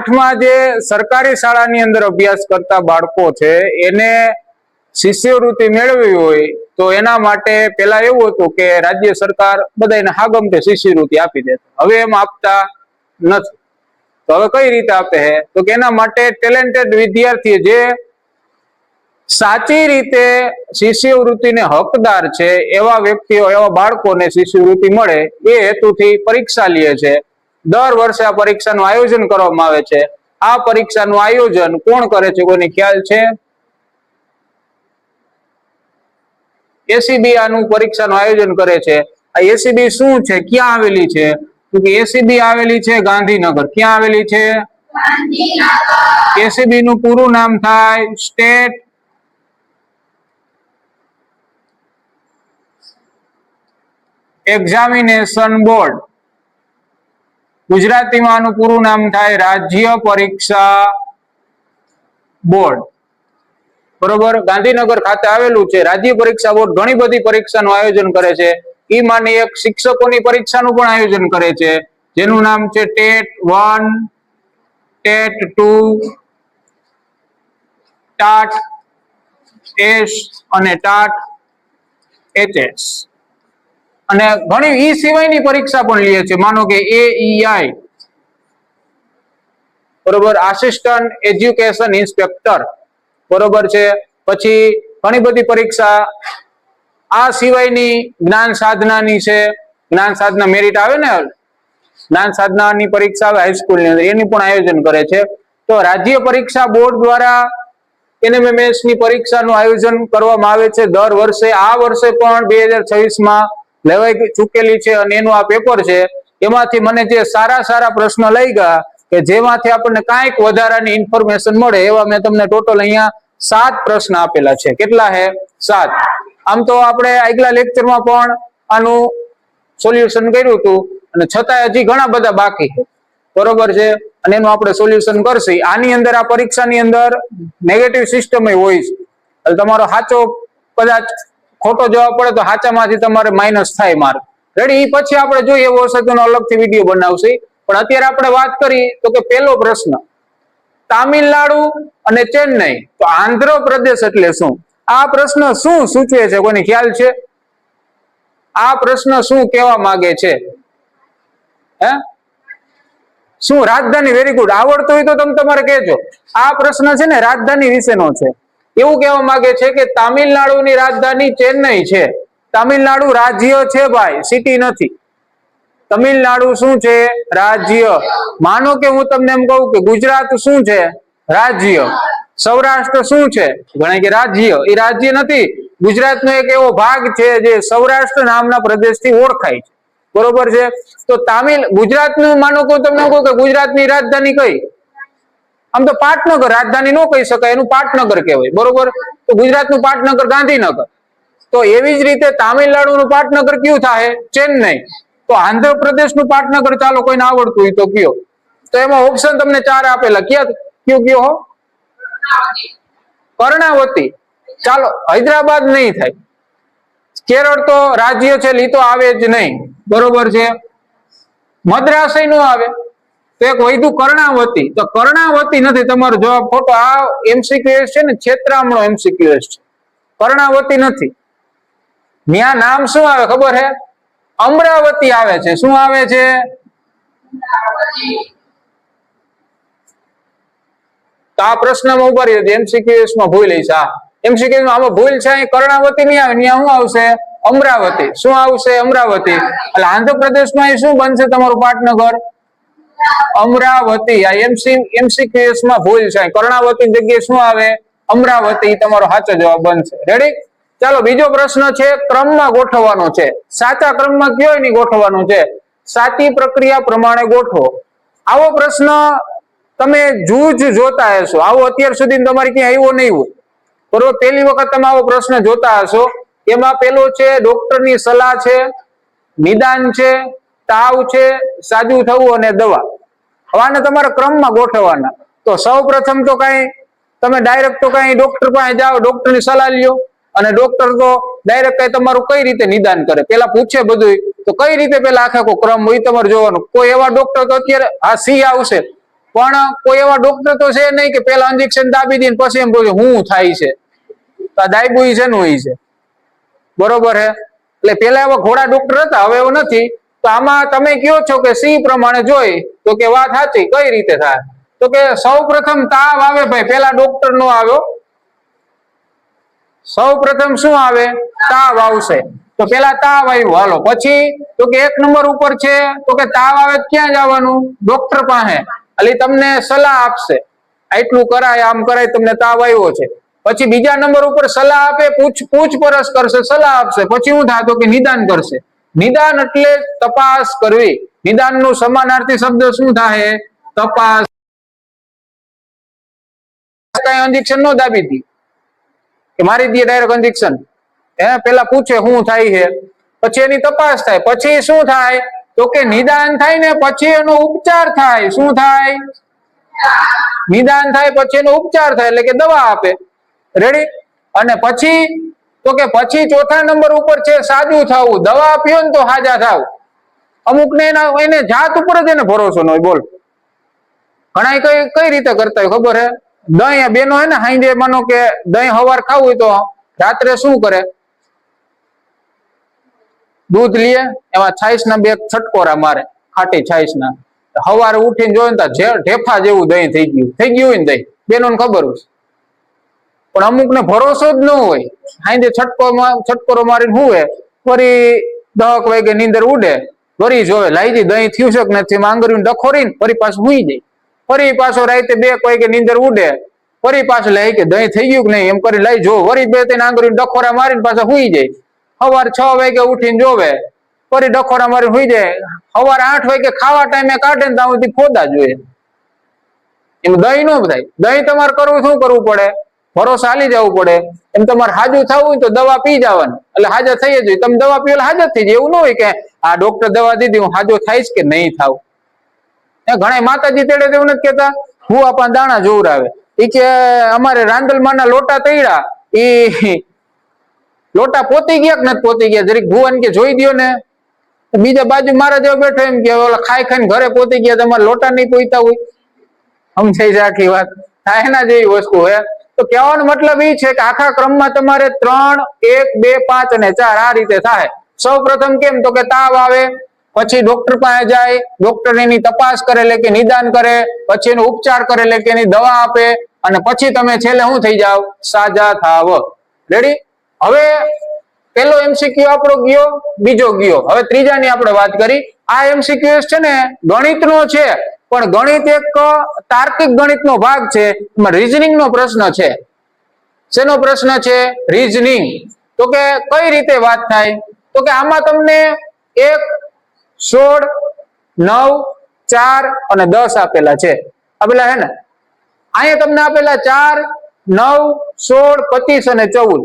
આઠમાં જે સરકારી શાળાની અંદર અભ્યાસ કરતા બાળકો છે, એને શિષ્યવૃત્તિ મેળવવી હોય, તો એના માટે પેલા એવું હતું કે રાજ્ય સરકાર બધાને હાગમતે શિષ્યવૃત્તિ આપી દે. હવે એમ આપતા નથી. તો હવે કઈ રીતે આપે છે તો કે એના માટે ટેલેન્ટેડ વિદ્યાર્થી જે સાચી રીતે શિષ્યવૃત્તિને હકદાર છે, એવા વ્યક્તિઓ, એવા બાળકોને શિષ્યવૃત્તિ મળે, એ હેતુથી પરીક્ષા લે છે. દર વર્ષે આ પરીક્ષાનું આયોજન કરવામાં આવે છે. આ પરીક્ષાનું આયોજન કોણ કરે છે કોઈને ખ્યાલ છે? એસીબી આનું પરીક્ષાનું આયોજન કરે છે. આ એસીબી શું છે? ક્યાં આવેલી છે? એસીબી આવેલી છે ગાંધીનગર. ક્યાં આવેલી છે? એસીબી નું પૂરું નામ થાય સ્ટેટ એક્ઝામિનેશન બોર્ડ. ગુજરાતીમાં આનું પૂરું નામ થાય રાજ્ય પરીક્ષા બોર્ડ. બરોબર? ગાંધીનગર ખાતે આવેલું છે. રાજ્ય પરીક્ષા બોર્ડ ઘણી બધી પરીક્ષાનું આયોજન કરે છે. ઈ માની એક શિક્ષકોની પરીક્ષાનું પણ આયોજન કરે છે. જેનું નામ છે TET one, TET two, TAT S અને ટાટ એચએસ અને ઘણી, ઈ સિવાયની પરીક્ષા પણ લે છે. માનો કે એઈઆઈ બરોબર આસિસ્ટન્ટ એજ્યુકેશન ઇન્સ્પેક્ટર બરોબર છે. પછી ઘણી બધી પરીક્ષા. આ સિવાયની જ્ઞાન સાધનાની છે. જ્ઞાન સાધના મેરિટ આવે ને? જ્ઞાન સાધનાની પરીક્ષા આવે હાઈસ્કૂલની અંદર. એની પણ આયોજન કરે છે. તો રાજ્ય પરીક્ષા બોર્ડ દ્વારા એનએમએમએસની પરીક્ષાનું આયોજન કરવામાં આવે છે. દર વર્ષે, આ વર્ષે પણ બે હજાર છવ્વીસમાં લેવાઈ ચૂકેલી છે અને એનું આ પેપર છે, એમાંથી મને જે સારા સારા પ્રશ્ન લઈ ગયા કે જેમાંથી આપણને કાંઈક વધારાની ઇન્ફોર્મેશન મળે એવા મેં તમને ટોટલ અહીંયા સાત પ્રશ્ન આપેલા છે. કેટલા હે? સાત. આમ તો આપણે આગલા લેક્ચરમાં પણ આનું સોલ્યુશન કર્યું હતું અને છતાંય હજી ઘણા બધા બાકી છે. બરોબર છે? અને એનું આપણે સોલ્યુશન કરશી. આની અંદર, આ પરીક્ષાની અંદર નેગેટિવ સિસ્ટમ હોય છે. એટલે તમારો સાચો કદાચ ખોટો જવાબ પડે તો સાચામાંથી તમારે માઇનસ થાય માર્ક રેડી પછી આપણે જોઈએ એવો અલગથી વીડિયો બનાવશે. પણ અત્યારે આપણે વાત કરી તો કે પહેલો પ્રશ્ન, તામિલનાડુ અને ચેન્નઈ, તો આંધ્રપ્રદેશ એટલે શું? આ પ્રશ્ન શું સૂચવે છે? કોઈને ખ્યાલ છે? આ પ્રશ્ન શું કહેવા માંગે છે? હે? શું? રાજધાની? વેરી ગુડ આવડતું હોય તો તમે તમારે કહેજો. આ પ્રશ્ન છે ને રાજધાની વિશેનો છે. એવું કહેવા માંગે છે કે તામિલનાડુની રાજધાની ચેન્નઈ છે. તામિલનાડુ રાજ્ય છે ભાઈ સિટી નથી. તમિલનાડુ શું છે? રાજ્ય. માનો કે હું તમને એમ કહું કે ગુજરાત શું છે? રાજ્ય. સૌરાષ્ટ્ર શું છે? ગણાય કે રાજ્ય. એ રાજ્ય નથી. ગુજરાતનો એક એવો ભાગ છે જે સૌરાષ્ટ્ર નામના પ્રદેશથી ઓળખાય છે. બરોબર છે? તો તામિલ ગુજરાતનું માનો કે તમને કહું કે ગુજરાતની રાજધાની કઈ? આમ તો પાટનગર રાજધાની નો કહી શકાય, એનું પાટનગર કહેવાય, બરોબર? તો ગુજરાતનું પાટનગર ગાંધીનગર. તો એવી જ રીતે તામિલનાડુનું પાટનગર કયું થાય ચેન્નઈ. તો આંધ્રપ્રદેશનું પાટનગર ચાલો કોઈને આવડતું હોય તો કયો. તો એમાં ઓપ્શન તમને ચાર આપેલા. ક્યાં કયો કયો હો? કર્ણાવતી. ચાલો, હૈદરાબાદ નહીં થાય. કેરળ તો રાજ્ય છે લીતો આવે જ નહીં. બરોબર છે? મદ્રાસયનું આવે. તો એક વૈધું કર્ણાવતી. તો કર્ણાવતી નથી, તમારો જવાબ ખોટો. આ એમસીક્યુએસ છે ને છેતરામણો એમસીક્યુએસ છે. કર્ણાવતી નથી. ત્યાં નામ શું આવે ખબર હે? અમરાવતી આવે છે. શું આવે છે? તો આ પ્રશ્નમાં ઊભા રહી એમસીક્યુએસમાં ભૂલ છે? આ એમસીક્યુએસમાં આમાં ભૂલ છે કર્ણાવતી નહીં આવે. ત્યાં શું આવશે? અમરાવતી. શું આવશે? અમરાવતી. એટલે આંધ્રપ્રદેશમાં અહીં શું બનશે તમારું પાટનગર? અમરાવતી. આ એમસી એમસીક્યુએસમાં ભૂલ છે. કર્ણાવતી જગ્યાએ શું આવે? અમરાવતી. તમારો સાચો જવાબ બનશે. રેડી ચાલો, બીજો પ્રશ્ન છે, ક્રમમાં ગોઠવવાનો છે. સાચા ક્રમમાં કયો એની ગોઠવવાનું છે? સાચી પ્રક્રિયા પ્રમાણે ગોઠવો. આવો પ્રશ્ન તમે જૂજ જોતા હશો. આવો અત્યાર સુધી તમારે ક્યાં આવ્યો નહીં હોય. બરોબર પહેલી વખત તમે આવો પ્રશ્ન જોતા હશો. એમાં પેલો છે ડોક્ટરની સલાહ છે, નિદાન છે, તાવ છે, સાજુ થવું અને દવા. હવે આને તમારે ક્રમમાં ગોઠવવાના. તો સૌ પ્રથમ તો કઈ તમે ડાયરેક્ટ તો કઈ ડોક્ટર પાસે જાઓ ડોક્ટરની સલાહ લ્યો. અને ડોક્ટર તો ડાયરેક્ટ કઈ તમારું કઈ રીતે નિદાન કરે? પેલા પૂછે બધું તો કઈ રીતે પેલા આખા કોઈ ક્રમ હોય તમારે જોવાનું. કોઈ એવા ડોક્ટર તો અત્યારે આ સી આવશે. પણ કોઈ એવા ડોક્ટર તો છે નહીં કે પેલા ઇન્જેક્શન દાબી દે પછી એમ પૂછે, હું થાય છે? તો આ છે છે હોય છે. બરોબર હે? એટલે પેલા એવા ઘોડા ડોક્ટર હતા, હવે એવું નથી. તો આમાં તમે કયો છો કે સી પ્રમાણે જોઈ તો કે વાત સાચી, કઈ રીતે થાય? તો કે સૌ પ્રથમ તાવ આવે ભાઈ, પેલા ડોક્ટર નો આવ્યો. સૌ પ્રથમ શું આવે? તાવ આવશે. તો પેલા તાવ આવ્યું, હાલો. પછી તો કે એક નંબર ઉપર છે, તો કે તાવ આવે ક્યાં જવાનું? ડોક્ટર પાસે. એટલે તમને સલાહ આપશે. આટલું કરાય, આમ કરાય, તમને તાવ આવ્યો છે. પછી બીજા નંબર ઉપર સલાહ આપે, પૂછ, પૂછપરછ કરશે, સલાહ આપશે. પછી શું થાય તો કે નિદાન કરશે. નિદાન એટલે તપાસ કરવી. નિદાનનું સમાનાર્થી શબ્દ શું થાય તપાસ. કઈ નો દાબી કે મારી દે હે, પેલા પૂછે શું થાય છે? પછી એની તપાસ થાય. પછી શું થાય? તો કે નિદાન થાય ને પછી એનો ઉપચાર થાય. શું થાય? નિદાન થાય પછી એનો ઉપચાર થાય. એટલે કે દવા આપે. રેડી અને પછી, તો કે પછી ચોથા નંબર ઉપર છે સાજુ થવું. દવા પીઓ ને તો હાજા થાવ. અમુક ને એના એને જાત ઉપર જ એને ભરોસો ન બોલ. ઘણા કઈ કઈ રીતે કરતા હોય ખબર હે? દહીં બેનો હે ને હાઈજે માનો કે દહીં હવાર ખાવું હોય તો રાત્રે શું કરે? દૂધ લે એમાં છાઈસ ના બે છટકોરા મારે, ખાટી છાઈસ ના હવારે ઉઠીને જોયું ને તો ઢેફા જેવું દહીં થઈ ગયું. થઈ ગયું હોય ને દહીં? બેનો ખબર હોય. પણ અમુક ને ભરોસો જ ન હોય. હાઈજે છટકો છટકોરો મારીને હુવે, ફરી દહક વાગે નીંદર ઉડે ફરી જોવે લાઈજી દહીં થયું છે કે નથી? માંગર્યું ડખોરીને ફરી પાછું હુઈ જાય. ફરી પાછો રાતે બે વાગે નીંદર ઉડે. ફરી પાછું લઈ કે દહીં થઈ ગયું કે નહીં? એમ કરી લઈ જો, વળી બે ત્રણ આંગળીને ડખોરા મારીને પાછા હુઈ જાય. સવાર છ વાગે ઉઠીને જોવે. ફરી ડખોરા મારી હુઈ જાય. સવારે આઠ વાગે ખાવા ટાઈમે કાઢે ને ત્યાં ખોદા જોઈએ એમ દહીં નો થાય. દહીં તમારે કરવું, શું કરવું પડે? ભરોસા હાલી જવું પડે. એમ તમારે હાજુ થવું હોય તો દવા પી જવાનું. એટલે હાજર થઈ જ હોય. તમે દવા પીવો હાજર થઈ જાય. એવું ન હોય કે આ ડોક્ટર દવા દીધી, હું હાજો થાય કે નહીં થાવ એ ઘણા માતાજી તેડે તેવું નથી કેતા હું આપણા દાણા જોવરાવે. એ કે અમારે રાંદલમાના લોટા તૈડા એ લોટા પોતી ગયા કે નથી પોતી ગયા? જરીક ભુવન કે જોઈ દ્યો ને. બીજા બાજુ મારા જેવો બેઠો એમ કે, ઓલા ખાઈ ખાઈને ઘરે પોતી ગયા, તમારે લોટા નહીં પોઈતા હોય? સમજાઈ છે આખી વાત. થાય એના જેવી વસ્તુ, હે? તો કહેવાનો મતલબ એ છે કે આખા ક્રમમાં તમારે ત્રણ, એક, બે, પાંચ અને ચાર આ રીતે થાય. સૌ પ્રથમ કેમ? તો કે તાવ આવે, પછી ડોક્ટર પાસે જાય ડોક્ટર એની તપાસ કરે, એટલે કે નિદાન કરે, પછી એનો ઉપચાર કરે, એટલે કે એની દવા આપે, અને પછી તમે છેલ્લે શું થઈ જાવ સાજા થાવ રેડી હવે પેલો એમસીક્યુ આપણો ગયો, બીજો ગયો. હવે ત્રીજાની આપણે વાત કરી. આ એમસીક્યુ છે ને, ગણિતનો છે. પણ ગણિત એક તાર્કિક ગણિતનો ભાગ છે. એમાં રીઝનિંગનો પ્રશ્ન છે. શેનો પ્રશ્ન છે? રીઝનિંગ તો કે કઈ રીતે વાત થાય? તો કે આમાં તમને એક, સોળ, નવ, ચાર અને દસ આપેલા છે. આપેલા હે ને? અહીંયા તમને આપેલા ચાર, નવ, સોળ, પચીસ અને ચૌદ.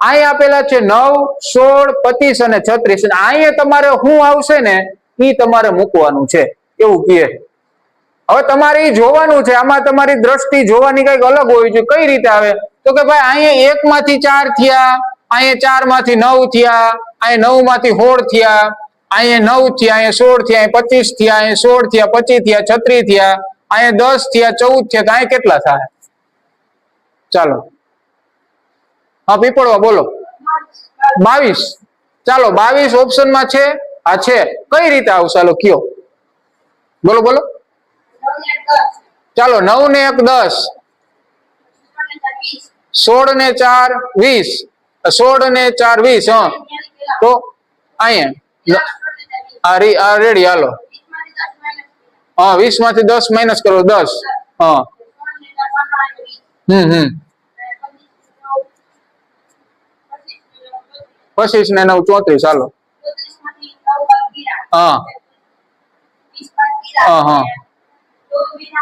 અહીંયા આપેલા છે નવ, સોળ, પચીસ અને છત્રીસ. અને અહીંયા તમારે શું આવશે ને એ તમારે મૂકવાનું છે. એવું કહે. હવે તમારે એ જોવાનું છે. આમાં તમારી દ્રષ્ટિ જોવાની કંઈક અલગ હોવી જોઈએ. કઈ રીતે આવે? તો કે ભાઈ અહીંયા એક માંથી ચાર થયા. અહીંયા ચારમાંથી નવ થયા, અહીંયા નવમાંથી સોળ થયા, અહીંયા નવ થયા, અહીંયા સોળ થયા, અહીંયા પચીસ થયા, અહીંયા સોળ થયા, પચીસ થયા, છત્રીસ થયા, અહીંયા દસ થયા, ચૌદ થયા, તો અહીંયા કેટલા થાય? ચાલો. હા, પીપળવા બોલો. બાવીસ. ચાલો, બાવીસ ઓપ્શનમાં છે? આ છે. કઈ રીતે આવશે? ચાલો કયો. બોલો બોલો. ચાલો નવ ને એક દસ. સોળ ને ચાર, વીસ. સોળ ને ચાર વીસ, હા. તો અહીંયા આ રી આ રેડી, હાલો. હા વીસમાંથી દસ માઇનસ કરો, દસ. હા. હમ હમ. પચીસ ને નવ, ચોત્રીસ, હાલો. હા. હા હા.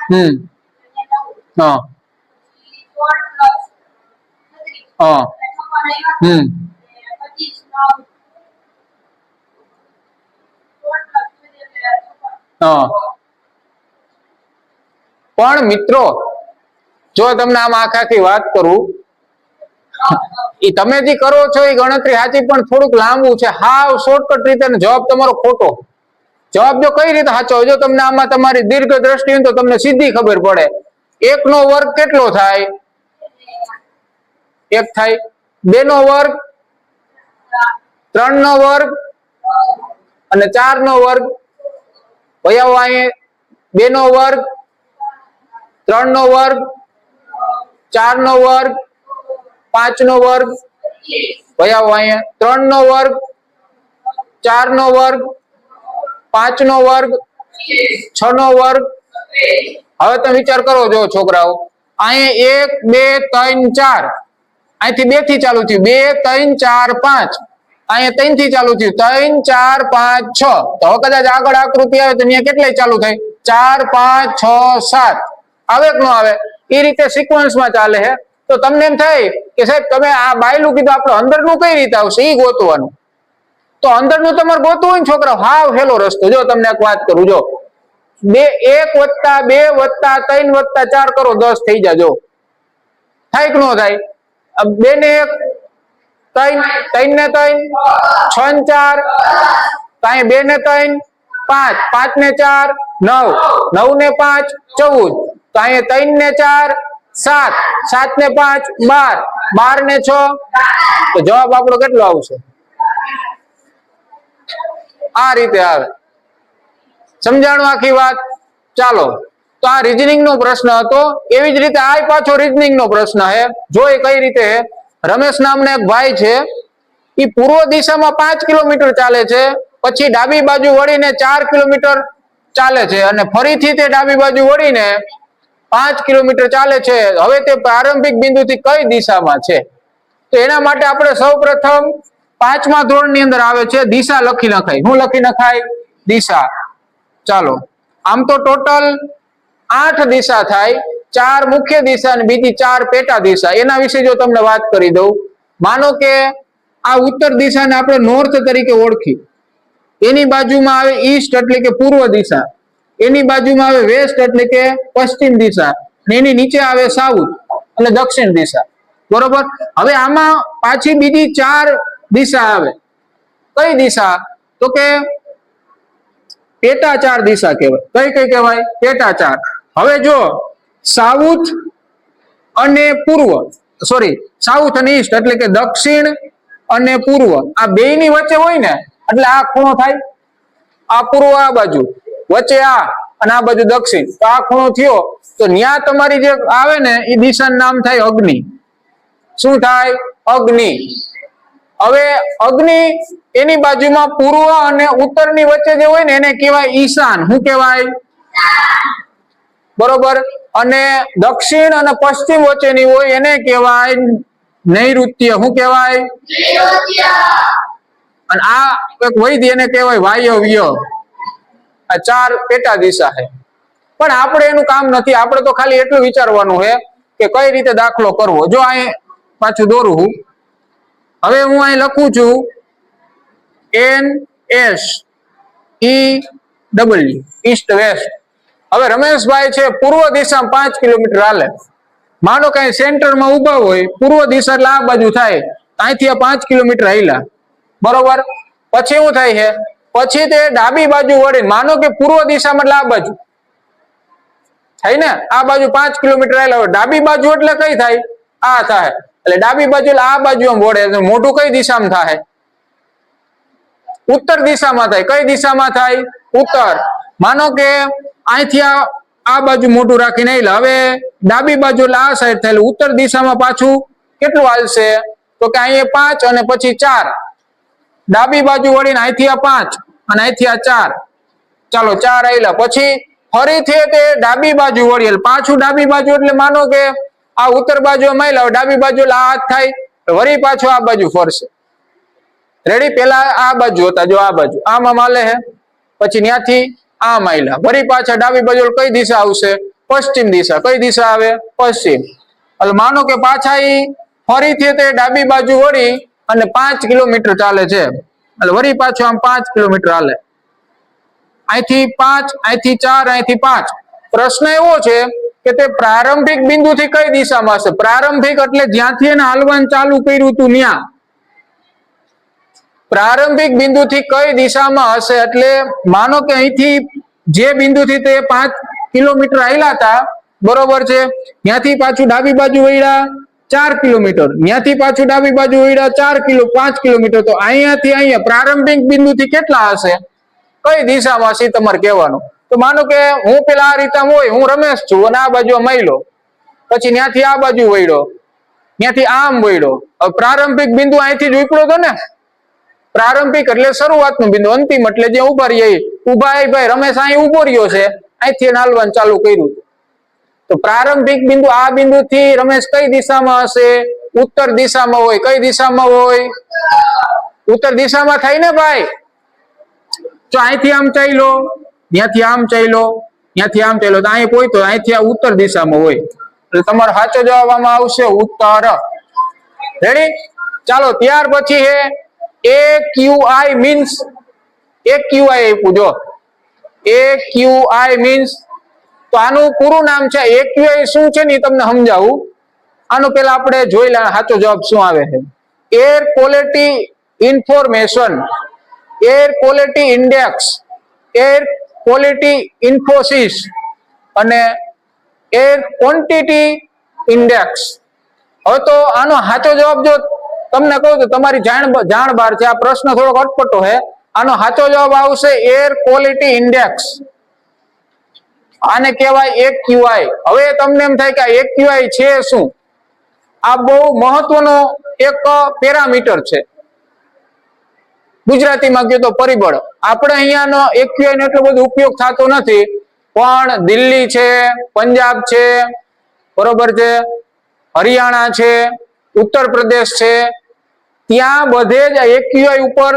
હમ. હા. હા. પણ મિત્રો, જો તમને આમ આખાથી વાત કરું એ તમે જે કરો છો એ ગણતરી સાચી, પણ થોડુંક લાંબુ છે. હાવ શોર્ટકટ રીતે જવાબ તમારો ખોટો. જવાબ જો કઈ રીતે સાચો જો તમને આમાં તમારી દીર્ઘ દ્રષ્ટિ હોય તો તમને સીધી ખબર પડે. એક નો વર્ગ કેટલો થાય? એક થાય. બે નો વર્ગ ત્રણ નો વર્ગ અને ચાર નો વર્ગ. ભૈયાઓ અહીં બે નો વર્ગ ત્રણ નો વર્ગ ચાર નો વર્ગ પાંચ નો વર્ગ. ભૈયાઓ અહીંયા ત્રણ નો વર્ગ ચાર નો વર્ગ પાંચ નો વર્ગ છ નો વર્ગ. હવે તમે વિચાર કરો જો છોકરાઓ અહીંયા એક, બે, ત્રણ, ચાર. અહીંથી બેથી ચાલુ થયું. બે, ત્રણ, ચાર, પાંચ. અહીંયા ત્રણથી ચાલુ થયું. ત્રણ, ચાર, પાંચ, છ. તો કદાચ આગળ આકૃતિ આવે તો અહીંયા કેટલાય ચાલુ થાય? ચાર, પાંચ, છ, સાત. આવે કે ન આવે? એ રીતે સિક્વન્સમાં ચાલે છે તો તમને એમ થાય કે સાહેબ, તમે આ બાયલું કીધું આપણે અંદરનું કઈ રીતે આવશે? એ ગોતવાનું. તો અંદરનું તમારે ગોતવું હોય ને છોકરા હાવ હેલો રસ્તો. જો તમને એક વાત કરું, જો. બે, એક વત્તા બે વત્તા ત્રણ વત્તા ચાર કરો, દસ થઈ જાજો. થાય કે ન થાય? બે ને એક, ત્રણ ત્રણ ને ત્રણ, છ ને ચાર કાંઈ બે ને ત્રણ, પાંચ પાંચ ને ચાર, નવ નવ ને પાંચ, ચૌદ તો અહીંયા ત્રણ ને ચાર, સાત સાત ને પાંચ, બાર બાર ને છ. તો જવાબ આપણો કેટલો આવશે? આ રીતે આવે. સમજાણું આખી વાત? ચાલો. તો આ રીઝનિંગ નો પ્રશ્ન હતો. એવી જ રીતે આ પાછો રીઝનિંગ નો પ્રશ્ન હે જો એ કઈ રીતે રમેશ નામના એક ભાઈ છે એ પૂર્વ દિશામાં પાંચ કિલોમીટર ચાલે છે, પછી ડાબી બાજુ વળીને ચાર કિલોમીટર ચાલે છે અને ફરીથી તે ડાબી બાજુ વળીને પાંચ કિલોમીટર ચાલે છે. હવે તે પ્રારંભિક બિંદુથી કઈ દિશામાં છે? તો એના માટે આપણે સૌ પ્રથમ પાંચમા ધોરણની અંદર આવે છે દિશા લખી નખાય. હું લખી નખાય? દિશા. ચાલો. આમ તો ટોટલ આઠ દિશા થાય, ચાર મુખ્ય દિશા અને બીજી ચાર પેટા દિશા. એના વિશે જો તમને વાત કરી દઉં, માનો કે આ ઉત્તર દિશાને આપણે નોર્થ તરીકે ઓળખી. એની બાજુમાં આવે ઈસ્ટ એટલે કે પૂર્વ દિશા. એની બાજુમાં આવે વેસ્ટ એટલે કે પશ્ચિમ દિશા. અને એની નીચે આવે સાઉથ એટલે દક્ષિણ દિશા. બરોબર? હવે આમાં પાછી બીજી ચાર દિશા આવે. કઈ દિશા? તો કે પેટા ચાર દિશા કહેવાય. કઈ કઈ કહેવાય? પેટા ચાર. હવે જો સાઉથ અને પૂર્વ સોરી સાઉથ અને ઈસ્ટ એટલે કે દક્ષિણ અને પૂર્વ, આ બે ની વચ્ચે હોય ને, એટલે આ ખૂણો થાય. આ પૂર્વ, આ બાજુ, વચ્ચે આ અને આ બાજુ દક્ષિણ. તો આ ખૂણો થયો, તો ન્યા તમારી જે આવે ને એ દિશાનું નામ થાય અગ્નિ. શું થાય? અગ્નિ. હવે અગ્નિ એની બાજુમાં પૂર્વ અને ઉત્તરની વચ્ચે જે હોય ને, એને કહેવાય ઈશાન. શું કહેવાય? બરોબર? અને દક્ષિણ અને પશ્ચિમ વચ્ચેની હોય એને કહેવાય નૈઋત્ય. શું કહેવાય? અને આ એક વૈદ્ય એને કહેવાય વાયવ્ય. આ ચાર પેટા દિશા છે. પણ આપણે એનું કામ નથી. આપણે તો ખાલી એટલું વિચારવાનું છે કે કઈ રીતે દાખલો કરવો. જો અહીં પાછું દોરું. હવે હું અહીં લખું છું N S E W east west હવે રમેશભાઈ છે પૂર્વ દિશામાં પાંચ કિલોમીટર હાલે. માનો કઈ સેન્ટરમાં ઊભા હોય, પૂર્વ દિશા એટલે આ બાજુ થાય અહીંથી આ પાંચ કિલોમીટર હાલ્યા. બરોબર? પછી એવું થાય છે? પછી તે ડાબી બાજુ વળે. માનો કે પૂર્વ દિશામાં એટલે આ બાજુ. થાય ને? આ બાજુ પાંચ કિલોમીટર આવેલા હોય ડાબી બાજુ એટલે કઈ થાય? આ થાય. એટલે ડાબી બાજુ એટલે આ બાજુ આમ વળે. મોટું કઈ દિશામાં થાય? ઉત્તર દિશામાં થાય. કઈ દિશામાં થાય? ઉત્તર. માનો કે અહીંથી આ બાજુ મોઢું રાખીને એટલે હવે ડાબી બાજુ એટલે આ સાઈડ થયેલું. ઉત્તર દિશામાં પાછું કેટલું હાલશે? તો કે અહીંયા પાંચ અને પછી ચાર. ડાબી બાજુ વળીને અહીંથી આ પાંચ અને અહીંથી આ ચાર. ચાલો, ચાર આવેલા પછી ફરીથી તે ડાબી બાજુ વળી પાછું ડાબી બાજુ એટલે માનો કે આ ઉત્તર બાજુ માયલા ડાબી બાજુ એટલે હાથ થાય. વળી પાછું આ બાજુ ફરશે. રેડી પેલા આ બાજુ હતા. જો આ બાજુ. આમાં માલે હે. પછી ત્યાંથી આ માયલા વળી પાછા ડાબી બાજુ કઈ દિશા આવશે? પશ્ચિમ દિશા. કઈ દિશા આવે? પશ્ચિમ. એટલે માનો કે પાછા એ ફરીથી તે ડાબી બાજુ વળી અને પાંચ કિલોમીટર ચાલે છે. એટલે વળી પાછું આમ પાંચ કિલોમીટર હાલે. અહીંથી પાંચ, અહીંથી ચાર, અહીંથી પાંચ. પ્રશ્ન એવો છે કે તે પ્રારંભિક બિંદુથી કઈ દિશામાં હશે? પ્રારંભિક એટલે જ્યાંથી એને હાલવાન ચાલુ કર્યું હતું ત્યાં. પ્રારંભિક બિંદુથી કઈ દિશામાં હશે એટલે માનો કે અહીંથી જે બિંદુથી તે પાંચ કિલોમીટર આવેલા હતા, બરોબર છે? ત્યાંથી પાછું ડાબી બાજુ વળ્યા ચાર કિલોમીટર. ત્યાંથી પાછું ડાબી બાજુ વળ્યા ચાર કિલો, પાંચ કિલોમીટર. તો અહીંયાથી અહીંયા પ્રારંભિક બિંદુથી કેટલા હશે? કઈ દિશામાં છે તમારે કહેવાનું. તો માનો કે હું પેલા આ રીતે હોય, હું રમેશ છું અને આ બાજુ મહિલો પછી ત્યાંથી આ બાજુ વળ્યો. ત્યાંથી આમ વળ્યો. પ્રારંભિક બિંદુ અહીંથી જ ઉપડ્યો હતો ને? પ્રારંભિક એટલે શરૂઆતનું બિંદુ, અંતિમ એટલે જે ઊભા રહીએ ઊભા ભાઈ રમેશ અહીં ઊભો રહ્યો છે. અહીંથી નાલવાનું ચાલુ કર્યું તો પ્રારંભિક બિંદુ આ બિંદુથી રમેશ કઈ દિશામાં હશે? ઉત્તર દિશામાં હોય. કઈ દિશામાં હોય? ઉત્તર દિશામાં થાય ને ભાઈ? તો અહીંથી આમ ચાલ્યો, ત્યાંથી આમ ચાલ્યો, ત્યાંથી આમ ચાલો તો અહીં પહોંચ્યો અહીંથી આ ઉત્તર દિશામાં હોય. એટલે તમારો સાચો જવાબ આવશે ઉત્તર. રેડી ચાલો, ત્યાર પછી હે એ ક્યુઆઈ મીન્સ એ ક્યુ આઈ આપ્યું, જો. એ ક્યુઆઈ મીન્સ તો આનું પૂરું નામ છે એ ક્યુઆઈ શું છે ને તમને સમજાવું. આનું પેલા આપણે જોઈ લે સાચો જવાબ શું આવે છે? Air quality information air quality index air quality Infosys અને એર ક્વોન્ટિટી ઇન્ડેક્સ હવે તો આનો સાચો જવાબ જો તમને કહું તો તમારી જાણ જાણ બહાર છે. આ પ્રશ્ન થોડોક અટપટો છે આનો સાચો જવાબ આવશે એર ક્વોલિટી ઇન્ડેક્સ આને કહેવાય એક ક્યુઆઈ હવે તમને એમ થાય કે આ એક ક્યુઆઈ છે શું? આ બહુ મહત્વનો એક પેરામીટર છે. ગુજરાતીમાં કહ્યું તો પરિબળ. આપણે અહીંયાનો એક નો એટલો બધો ઉપયોગ થતો નથી. પણ દિલ્હી છે, પંજાબ છે, બરોબર છે, હરિયાણા છે ઉત્તર પ્રદેશ છે. ત્યાં બધે જ એક્યુઆઈ ઉપર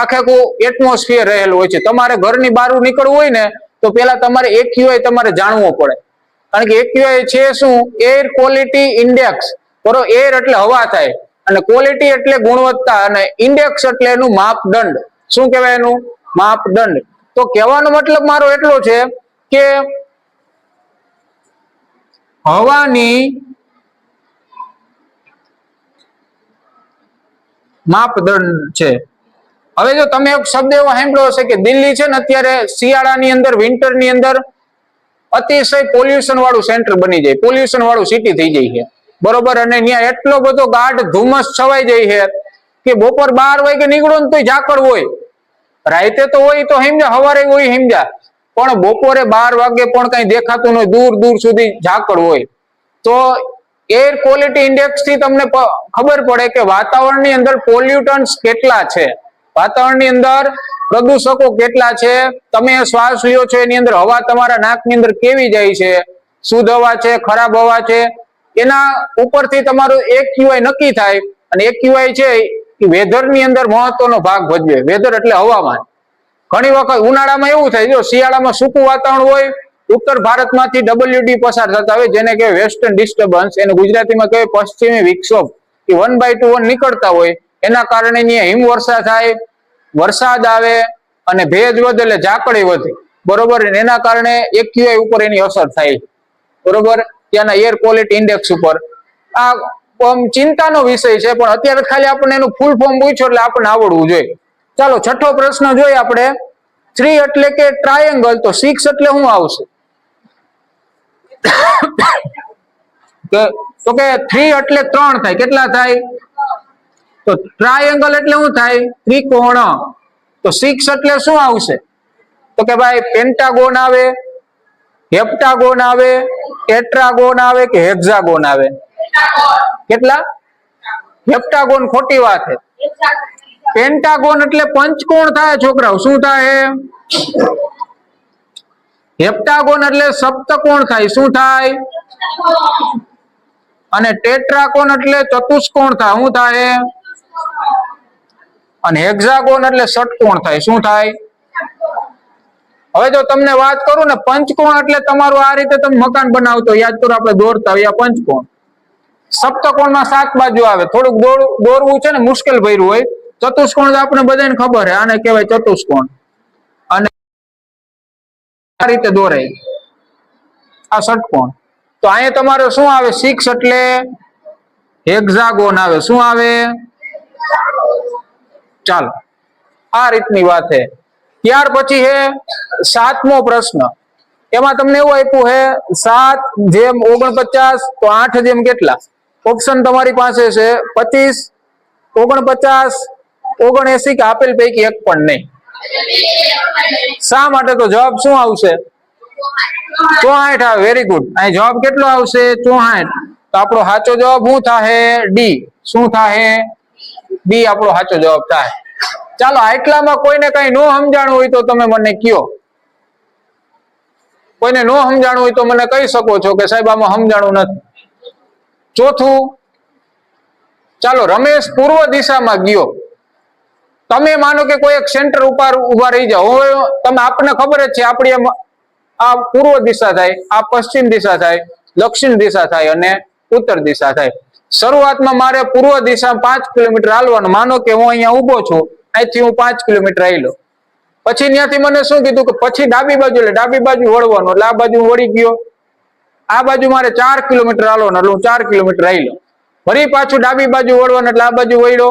આખે આખું એટમોસ્ફિયર રહેલું હોય છે. તમારે ઘરની બહાર નીકળવું હોય ને, તો પેલા તમારે એક્યુઆઈ તમારે જાણવો પડે. કારણ કે એક્યુઆઈ છે શું? એર ક્વોલિટી ઇન્ડેક્સ બરો એર એટલે હવા થાય. અને ક્વોલિટી એટલે ગુણવત્તા અને ઇન્ડેક્સ એટલે એનું માપદંડ. શું કહેવાય એનું? માપદંડ. તો કહેવાનો મતલબ મારો એટલો છે કે હવાની માપદંડ છે. હવે જો તમે એક શબ્દ એવો સાંભળ્યો હશે કે દિલ્હી છે ને અત્યારે શિયાળાની અંદર વિન્ટરની અંદર અતિશય પોલ્યુશન વાળું સેન્ટર બની જાય. પોલ્યુશન વાળું સિટી થઈ જાય છે. બરોબર? અને ત્યાં એટલો બધો ગાઢ ધુમ્મસ છવાઈ જાય છે કે બપોર બાર વાગે નીકળો ને તોય ઝાકળ હોય. રાતે તો હોય તો સમજ્યા સવારે હોય હિમજા. પણ બપોરે બાર વાગે પણ કઈ દેખાતું નહીં દૂર દૂર સુધી ઝાકળ હોય. તો એર ક્વોલિટી ઇન્ડેક્સથી તમને ખબર પડે કે વાતાવરણની અંદર પોલ્યુટન્સ કેટલા છે. વાતાવરણની અંદર પ્રદૂષકો કેટલા છે, તમે શ્વાસ લ્યો છો, એની અંદર હવા તમારા નાકની અંદર કેવી જાય છે, શુદ્ધ હવા છે, ખરાબ હવા છે, એના ઉપરથી તમારું એક ક્યુઆઈ નક્કી થાય, અને એક ક્યુઆઈ છે એ વેધરની અંદર મહત્વનો ભાગ ભજવે. વેધર એટલે હવામાન. ઘણી વખત ઉનાળામાં એવું થાય, જો શિયાળામાં સૂકું વાતાવરણ હોય ઉત્તર ભારતમાંથી ડબલ્યુડી પસાર થતા હોય, જેને કહેવાય વેસ્ટર્ન ડિસ્ટર્બન્સ એને ગુજરાતીમાં કહેવાય પશ્ચિમી વિક્ષોભ. કે વન બાય ટુ વન નીકળતા હોય. એના કારણે હિમવર્ષા થાય, વરસાદ આવે અને ભેજ વધે એટલે ઝાકળી વધે. બરોબર? એના કારણે એક્યુઆઈ ઉપર એની અસર થાય. બરોબર? ત્યાંના એર ક્વોલિટી ઇન્ડેક્સ ઉપર. આ ચિંતાનો વિષય છે, પણ અત્યારે ખાલી આપણને એનું ફૂલ ફોર્મ પૂછ્યું એટલે આપણને આવડવું જોઈએ. ચાલો, છઠ્ઠો પ્રશ્ન જોઈએ આપણે. થ્રી એટલે કે ટ્રાયેંગલ તો સિક્સ એટલે શું આવશે? કે તો કે થ્રી એટલે ત્રણ થાય. કેટલા થાય? તો ટ્રાયેંગલ એટલે શું થાય? ત્રિકોણ. તો સિક્સ એટલે શું આવશે? તો કે ભાઈ પેન્ટાગોન આવે હેપ્ટાગોન આવે ટેટ્રાગોન આવે કે હેક્ઝાગોન આવે? કેટલા? હેપ્ટાગોન ખોટી વાત છે. પેન્ટાગોન એટલે પંચકોણ થાય છોકરાઓ. શું થાય? હેપ્ટાગોન એટલે સપ્તકોણ થાય. શું થાય? અને ટેટ્રાકોન એટલે ચતુષ્કોણ થાય. શું થાય? અને હેક્ઝાગોન એટલે ષટકોણ થાય. શું થાય? હવે જો તમને વાત કરું ને, પંચકોણ એટલે તમારું આ રીતે તમે મકાન બનાવતો, યાદ કરો આપણે દોરતા હોય પંચકોણ. સપ્તકોણમાં સાત બાજુ આવે. થોડુંક દોર- દોરવું છે ને, મુશ્કેલ ભર્યું હોય. ચતુષ્કોણ તો આપણે બધાને ખબર છે. આને કહેવાય ચતુષ્કોણ. આ રીતે દોરાય. આ ષટકોણ. તો અહીંયા તમારે શું આવે? સિક્સ એટલે હેક્ઝાગોન આવે. શું આવે? ચાલો. આ રીતની વાત છે. ત્યાર પછી છે સાતમો પ્રશ્ન. એમાં તમને એવું આપ્યું છે, સાત જેમ ઓગણપચાસ, તો આઠ જેમ કેટલા? ઓપ્શન તમારી પાસે છે પચીસ, ઓગણપચાસ ઓગણએસી કે આપેલ પૈકી એક પણ નહીં. શા માટે તો જવાબ શું આવશે? ચોહાઠ આવે વેરી ગુડ અહીં જવાબ કેટલો આવશે? ચોહાઠ. તો આપણો સાચો જવાબ શું થાય ડી શું થાય બી આપણો સાચો જવાબ થાય ચાલો, આટલામાં કોઈને કઈ નો સમજાણું હોય તો તમે મને કયો. કોઈને નો સમજાણું હોય તો મને કહી શકો છો કે સાહેબ, આમાં સમજાણું નથી. ચોથું. ચાલો, રમેશ પૂર્વ દિશામાં ગયો. તમે માનો કે કોઈ એક સેન્ટર ઉપર ઊભા રહી જાઓ. હવે તમે આપણને ખબર જ છે, આપણી આ પૂર્વ દિશા થાય, આ પશ્ચિમ દિશા થાય, દક્ષિણ દિશા થાય અને ઉત્તર દિશા થાય. શરૂઆતમાં મારે પૂર્વ દિશા પાંચ કિલોમીટર હાલવાનું. માનો કે હું અહીંયા ઊભો છું, અહીંથી હું પાંચ કિલોમીટર હાલ્યો પછી ત્યાંથી મને શું કીધું કે પછી ડાબી બાજુ, એટલે ડાબી બાજુ વળવાનું, એટલે આ બાજુ વળી ગયો. આ બાજુ મારે ચાર કિલોમીટર હાલવાનું, એટલે હું ચાર કિલોમીટર હાલ્યો ફરી પાછું ડાબી બાજુ વળવાનું, એટલે આ બાજુ વળ્યો.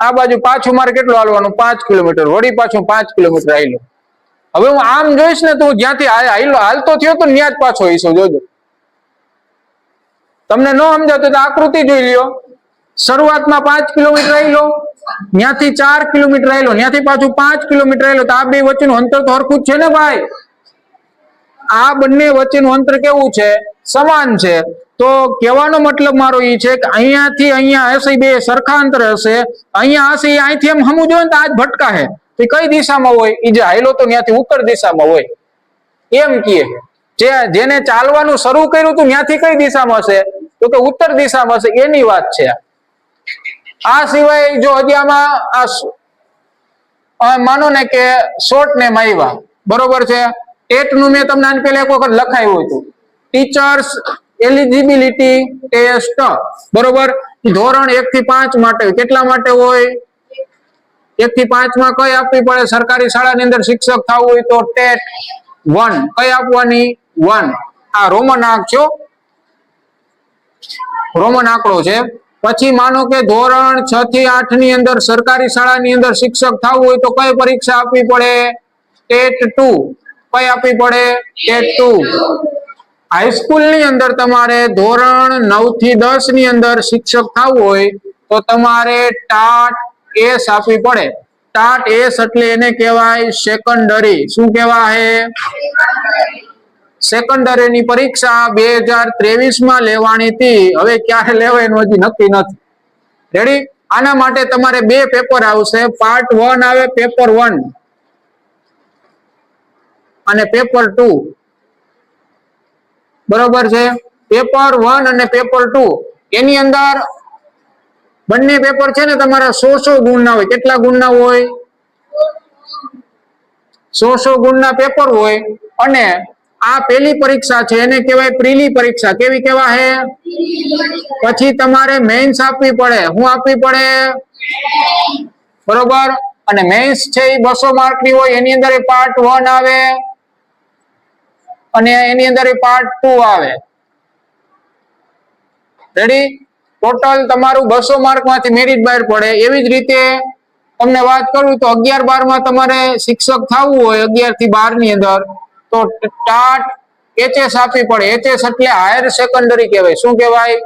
આ બાજુ પાછું મારે કેટલું હાલવાનું? પાંચ કિલોમીટર. વળી પાછું પાંચ કિલોમીટર હાલ્યો. હવે હું આમ જોઈશ ને તો જ્યાંથી આ- હાલ્યો હાલતો થયો તો ત્યાં જ પાછો હઈશું જોજો. તમને ન સમજાતો તો આકૃતિ જોઈ લ્યો. શરૂઆતમાં પાંચ કિલોમીટર આવેલો ત્યાંથી ચાર કિલોમીટર આવેલો ત્યાંથી પાછું પાંચ કિલોમીટર આવેલો તો આ બે વચ્ચેનું અંતર તો હરખું છે ને ભાઈ? આ બંને વચ્ચેનું અંતર કેવું છે? સમાન છે. તો કહેવાનો મતલબ મારો એ છે કે અહીંયાથી અહીંયા હશે બે સરખા અંતર હશે, અહીંયા હશે અહીંથી એમ હમું જોઈએ તો આજ ભટકા હે. તો કઈ દિશામાં હોય? એ જે હાયલો તો ત્યાંથી ઉત્તર દિશામાં હોય. એમ કીએ જે જેને ચાલવાનું શરૂ કર્યું હતું ત્યાંથી કઈ દિશામાં હશે? તો કે ઉત્તર દિશામાં હશે. એની વાત છે આ. સિવાય જો હજી આમાં આ માનો ને કે શોર્ટ ને માયવા બરોબર છે? ટેટનું મેં તમને આની પહેલા એક વખત લખાયું હતું. ટીચર્સ એલિજિબિલિટી ટેસ્ટ બરોબર? ધોરણ એક થી પાંચ માટે કેટલા માટે હોય? એક થી પાંચમાં કઈ આપવી પડે? સરકારી શાળાની અંદર શિક્ષક થવું હોય તો ટેટ વન. કઈ આપવાની? વન. આ રોમન આંક રોમન આંકડો છે. પછી માનો કે ધોરણ છ થી આઠની અંદર સરકારી શાળાની અંદર શિક્ષક થવું હોય તો કઈ પરીક્ષા આપવી પડે? TET two. કઈ આપવી પડે? TET two. હાઈસ્કૂલની અંદર તમારે ધોરણ નવથી દસની અંદર શિક્ષક થવું હોય, તો તમારે ટાટ એસ આપવી પડે. ટાટ એસ એટલે એને કહેવાય સેકન્ડરી શું કહેવાય? સેકન્ડરી ની પરીક્ષા બે હજાર ત્રેવીસમાં લેવાની હતી. હવે ક્યારે લેવાય એનું હજી નક્કી નથી. રેડી આના માટે તમારે બે પેપર આવશે. પાર્ટ વન આવે પેપર વન અને પેપર ટુ બરોબર છે? પેપર વન અને પેપર ટુ એની અંદર બંને પેપર છે ને તમારા સો સો ગુણના હોય. કેટલા ગુણના હોય? સો સો ગુણના પેપર હોય. અને આ પેલી પરીક્ષા છે, એને કહેવાય પ્રીલી પરીક્ષા. કેવી કહેવાય? પછી તમારે મેન્સ આપવી પડે. હું આપવી પડે? બરોબર? અને મેન્સ છે એ બસો માર્કની હોય. એની અંદર પાર્ટ વન આવે. અને એની અંદર પાર્ટ ટુ આવે. રેડી ટોટલ તમારું બસો માર્કમાંથી મેરિટ બહાર પડે. એવી જ રીતે તમને વાત કરું તો અગિયાર બારમાં તમારે શિક્ષક થવું હોય અગિયારથી બારની અંદર, તો ટાટ એચએસ આપવી પડે. એચએસ એટલે હાયર સેકન્ડરી કહેવાય. શું કહેવાય?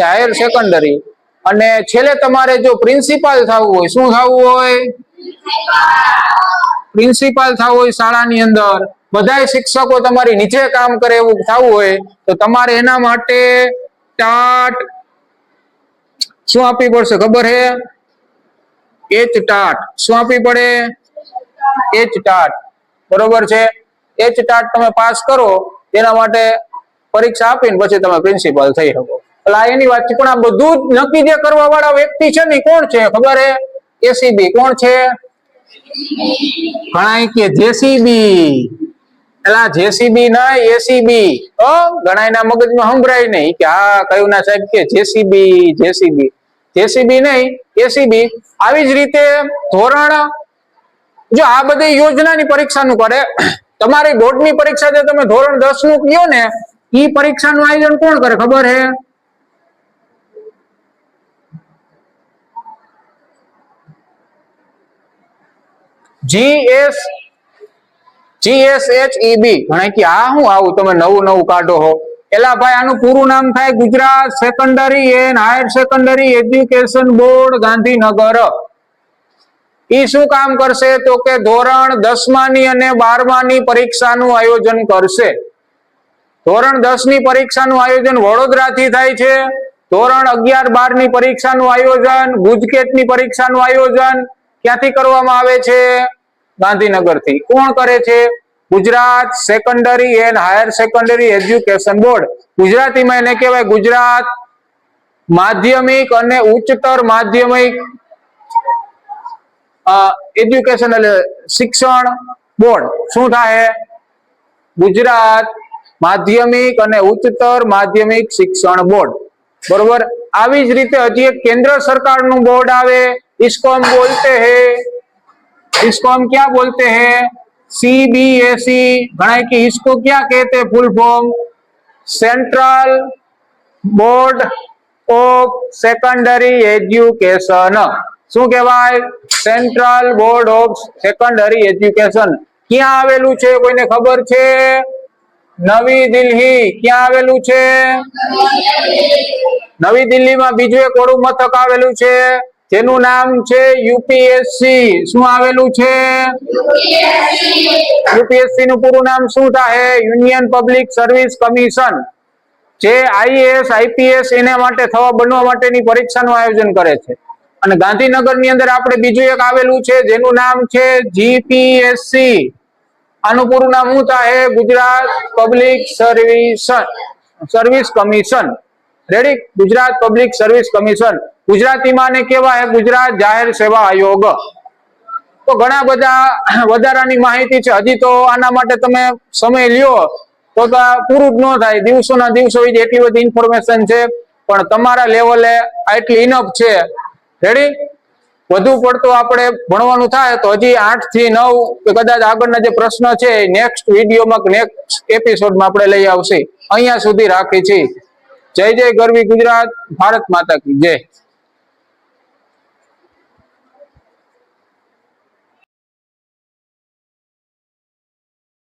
હાયર સેકન્ડરી અને છેલ્લે તમારે જો પ્રિન્સિપાલ થવું હોય, શું થવું હોય? પ્રિન્સિપાલ થવું હોય શાળાની અંદર. બધાય શિક્ષકો તમારી નીચે કામ કરે એવું થવું હોય તો તમારે એના માટે ટાટ શું આપવી પડશે ખબર હે? H TAT. શું આપવી પડે? H TAT. બરોબર છે? એચ ટાટ તમે પાસ કરો તેના માટે પરીક્ષા આપીને પછી તમે પ્રિન્સિપાલ થઈ શકો. એટલે આ એની વાત છે પણ આ બધું જ નક્કી જે કરવા વાળા વ્યક્તિ છે ને કોણ છે ખબર હે? એસીબી. કોણ છે? ઘણા કે જેસીબી. એલા જેસીબી ના એસીબી. ઓ ઘણા ના મગજમાં સંભળાય નહીં. કે આ કયું ના સાહેબ કે જેસીબી જેસીબી. જેસીબી નહીં, એસીબી. આવી જ રીતે ધોરણ, જો આ બધી યોજનાની પરીક્ષાનું કરે, તમારી બોર્ડની પરીક્ષા જે તમે ધોરણ દસનું કયો ને એ પરીક્ષાનું આયોજન કોણ કરે ખબર હે? જીએસ જીએસએચઈબી ઘણા કે આ હું આવું, તમે નવું નવું કાઢો હો. એલા ભાઈ, આનું પૂરું નામ થાય Gujarat secondary and higher secondary education board Gandhinagar. ઈ શું કામ કરશે? તો કે ધોરણ દસમાની અને બારમાની પરીક્ષાનું આયોજન કરશે. ધોરણ દસની પરીક્ષાનું આયોજન વડોદરાથી થાય છે. ધોરણ અગિયાર બારની પરીક્ષાનું આયોજન ગુજકેટની પરીક્ષાનું આયોજન ક્યાંથી કરવામાં આવે છે? ગાંધીનગરથી. કોણ કરે છે? Gujarat secondary and higher secondary education board. ગુજરાતીમાં એને કહેવાય ગુજરાત માધ્યમિક અને ઉચ્ચતર માધ્યમિક એજ્યુકેશન એટલે શિક્ષણ બોર્ડ. શું થાય? ગુજરાત માધ્યમિક અને ઉચ્ચતર માધ્યમિક શિક્ષણ બોર્ડ. બરોબર? આવી જ રીતે હજી એક કેન્દ્ર સરકારનું બોર્ડ આવે. ઇસ્કોમ બોલતે હે. इसको हम क्या बोलते हैं सीबीएसई घना कि इसको क्या कहते हैं full form central board of secondary education શું કહેવાય central board of secondary education ક્યાં આવેલું છે કોઈને ખબર છે નવી દિલ્હી ક્યાં આવેલું છે નવી દિલ્હીમાં બીજું એક વડું મથક આવેલું છે જેનું નામ છે યુપીએસસી. શું આવેલું છે? યુપીએસસી નું પૂરું નામ શું થાય યુનિયન પબ્લિક સર્વિસ કમિશન. જે આઈએએસ આઈપીએસ એના માટે થવા, બનવા માટેની પરીક્ષાનું આયોજન કરે છે. અને ગાંધીનગરની અંદર આપણે બીજું એક આવેલું છે, જેનું નામ છે જીપીએસસી આનું પૂરું નામ શું થાય Gujarat public service service commission. Ready Gujarat public service commission. ગુજરાતીમાં ને કેવાય ગુજરાત જાહેર સેવા આયોગ. તો ઘણા બધા વધારાની માહિતી છે. હજી તો આના માટે તમે સમય લ્યો તો પૂરું જ ન થાય. દિવસો ના દિવસો એટલી બધી ઇન્ફોર્મેશન છે. પણ તમારા લેવલે આટલી ઇનફ છે. રેડી વધુ પડતું આપણે ભણવાનું થાય તો હજી આઠથી નવ કે કદાચ આગળના જે પ્રશ્ન છે નેક્સ્ટ વિડીયોમાં નેક્સ્ટ એપિસોડમાં આપણે લઈ આવશે. અહીંયા સુધી રાખી છીએ જય જય ગરવી ગુજરાત. ભારત માતા કી જય.